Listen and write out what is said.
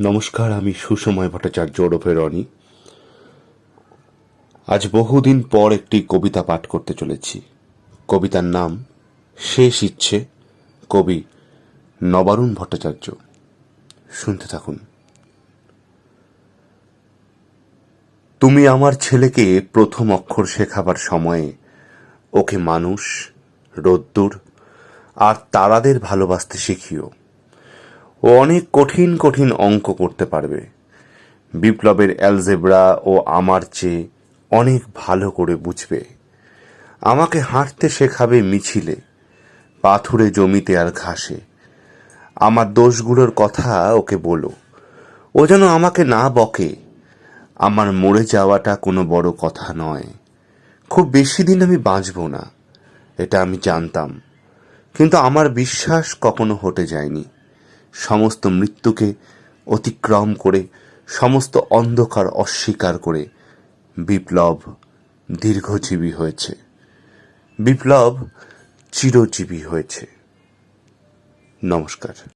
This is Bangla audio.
নমস্কার, আমি সুসময় ভট্টাচার্য ওরফে রনি। আজ বহুদিন পর একটি কবিতা পাঠ করতে চলেছি। কবিতার নাম শেষ ইচ্ছে, কবি নবারুণ ভট্টাচার্য। শুনতে থাকুন। তুমি আমার ছেলেকে প্রথম অক্ষর শেখাবার সময়ে ওকে মানুষ, রোদ্দুর আর তারাদের ভালোবাসতে শিখিও। ও অনেক কঠিন কঠিন অঙ্ক করতে পারবে। বিপ্লবের অ্যালজেব্রা ও আমার চেয়ে অনেক ভালো করে বুঝবে। আমাকে হাঁটতে শেখাবে মিছিলে, পাথুরে জমিতে আর ঘাসে। আমার দোষগুলোর কথা ওকে বলো। ও যেন আমাকে না বকে। আমার মরে যাওয়াটা কোনো বড় কথা নয়। খুব বেশি দিন আমি বাঁচব না, এটা আমি জানতাম। কিন্তু আমার বিশ্বাস কখনো হটে যায়নি। সমস্ত মৃত্যুকে অতিক্রম করে, সমস্ত অন্ধকার অস্বীকার করে বিপ্লব দীর্ঘজীবী হয়েছে। বিপ্লব চিরজীবী হয়েছে। নমস্কার।